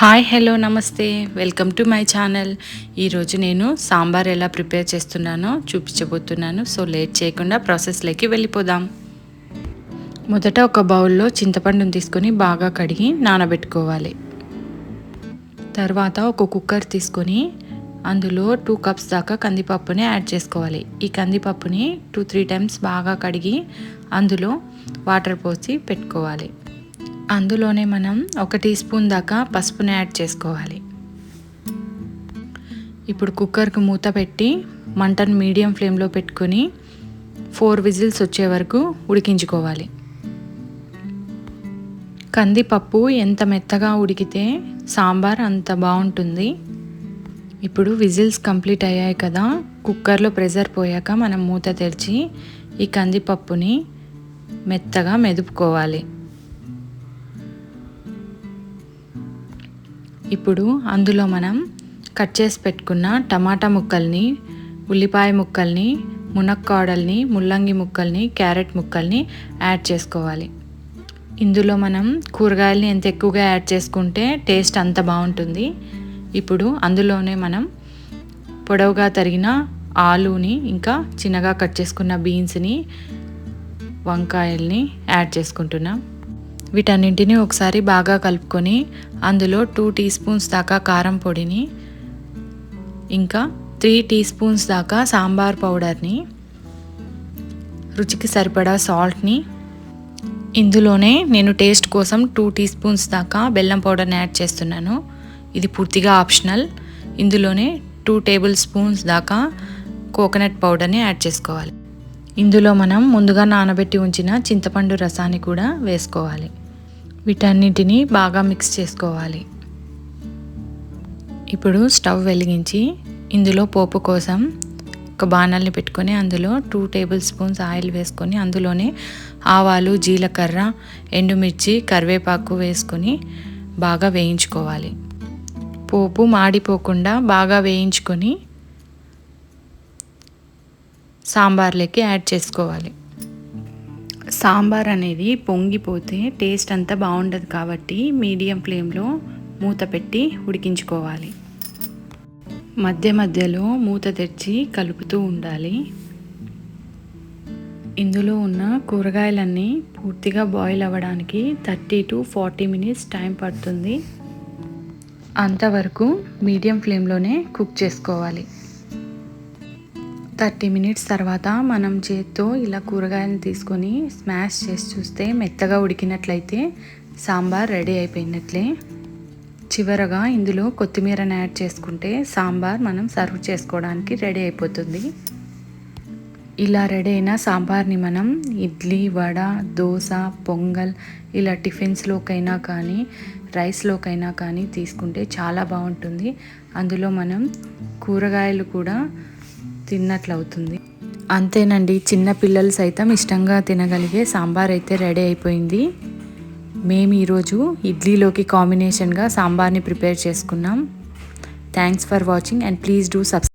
Hi hello నమస్తే. Welcome to my channel. ఈరోజు నేను సాంబార్ ఎలా ప్రిపేర్ చేస్తున్నానో చూపించబోతున్నాను. సో లేట్ చేయకుండా ప్రాసెస్లోకి వెళ్ళిపోదాం. మొదట ఒక బౌల్లో చింతపండుని తీసుకొని బాగా కడిగి నానబెట్టుకోవాలి. తర్వాత ఒక కుక్కర్ తీసుకొని అందులో టూ కప్స్ దాకా కందిపప్పుని యాడ్ చేసుకోవాలి. ఈ కందిపప్పుని టూ త్రీ టైమ్స్ బాగా కడిగి అందులో వాటర్ పోసి పెట్టుకోవాలి. అందులోనే మనం ఒక టీ స్పూన్ దాకా పసుపుని యాడ్ చేసుకోవాలి. ఇప్పుడు కుక్కర్కి మూత పెట్టి మంటను మీడియం ఫ్లేమ్లో పెట్టుకొని ఫోర్ విజిల్స్ వచ్చే వరకు ఉడికించుకోవాలి. కందిపప్పు ఎంత మెత్తగా ఉడికితే సాంబార్ అంత బాగుంటుంది. ఇప్పుడు విజిల్స్ కంప్లీట్ అయ్యాయి కదా కుక్కర్లో ప్రెషర్ పోయాక మనం మూత తెరిచి ఈ కందిపప్పుని మెత్తగా మెదుపుకోవాలి. ఇప్పుడు అందులో మనం కట్ చేసి పెట్టుకున్న టమాటా ముక్కల్ని ఉల్లిపాయ ముక్కల్ని మునక్కాడల్ని ముల్లంగి ముక్కల్ని క్యారెట్ ముక్కల్ని యాడ్ చేసుకోవాలి. ఇందులో మనం కూరగాయలని ఎంత ఎక్కువగా యాడ్ చేసుకుంటే టేస్ట్ అంత బాగుంటుంది. ఇప్పుడు అందులోనే మనం పొడవుగా తరిగిన ఆలుని ఇంకా చిన్నగా కట్ చేసుకున్న బీన్స్ని వంకాయల్ని యాడ్ చేసుకుంటున్నాం. వీటన్నింటినీ ఒకసారి బాగా కలుపుకొని అందులో టూ టీ స్పూన్స్ దాకా కారం పొడిని ఇంకా త్రీ టీ స్పూన్స్ దాకా సాంబార్ పౌడర్ని రుచికి సరిపడా సాల్ట్ని. ఇందులోనే నేను టేస్ట్ కోసం టూ టీ స్పూన్స్ దాకా బెల్లం పౌడర్ని యాడ్ చేస్తున్నాను. ఇది పూర్తిగా ఆప్షనల్. ఇందులోనే టూ టేబుల్ స్పూన్స్ దాకా కోకోనట్ పౌడర్ని యాడ్ చేసుకోవాలి. ఇందులో మనం ముందుగా నానబెట్టి ఉంచిన చింతపండు రసాన్ని కూడా వేసుకోవాలి. వీటన్నిటిని బాగా మిక్స్ చేసుకోవాలి. ఇప్పుడు స్టవ్ వెలిగించి ఇందులో పోపు కోసం ఒక బాణాలని పెట్టుకొని అందులో టూ టేబుల్ స్పూన్స్ ఆయిల్ వేసుకొని అందులోనే ఆవాలు జీలకర్ర ఎండుమిర్చి కరివేపాకు వేసుకొని బాగా వేయించుకోవాలి. పోపు మాడిపోకుండా బాగా వేయించుకొని సాంబార్లోకి యాడ్ చేసుకోవాలి. సాంబార్ అనేది పొంగిపోతే టేస్ట్ అంతా బాగుండదు కాబట్టి మీడియం ఫ్లేమ్లో మూత పెట్టి ఉడికించుకోవాలి. మధ్య మధ్యలో మూత తెచ్చి కలుపుతూ ఉండాలి. ఇందులో ఉన్న కూరగాయలన్నీ పూర్తిగా బాయిల్ అవ్వడానికి thirty to forty minutes time పడుతుంది. అంతవరకు మీడియం ఫ్లేమ్లోనే కుక్ చేసుకోవాలి. థర్టీ మినిట్స్ తర్వాత మనం చేత్తో ఇలా కూరగాయలను తీసుకొని స్మాష్ చేసి చూస్తే మెత్తగా ఉడికినట్లయితే సాంబార్ రెడీ అయిపోయినట్లే. చివరగా ఇందులో కొత్తిమీరని యాడ్ చేసుకుంటే సాంబార్ మనం సర్వ్ చేసుకోవడానికి రెడీ అయిపోతుంది. ఇలా రెడీ అయిన సాంబార్ని మనం ఇడ్లీ వడ దోశ పొంగల్ ఇలా టిఫిన్స్లోకైనా కానీ రైస్లోకైనా కానీ తీసుకుంటే చాలా బాగుంటుంది. అందులో మనం కూరగాయలు కూడా తిన్నట్లవుతుంది. అంతేనండి చిన్న పిల్లలు సైతం ఇష్టంగా తినగలిగే సాంబార్ అయితే రెడీ అయిపోయింది. మేము ఈరోజు ఇడ్లీలోకి కాంబినేషన్గా సాంబార్ని ప్రిపేర్ చేసుకున్నాం. Thanks for watching and please do subscribe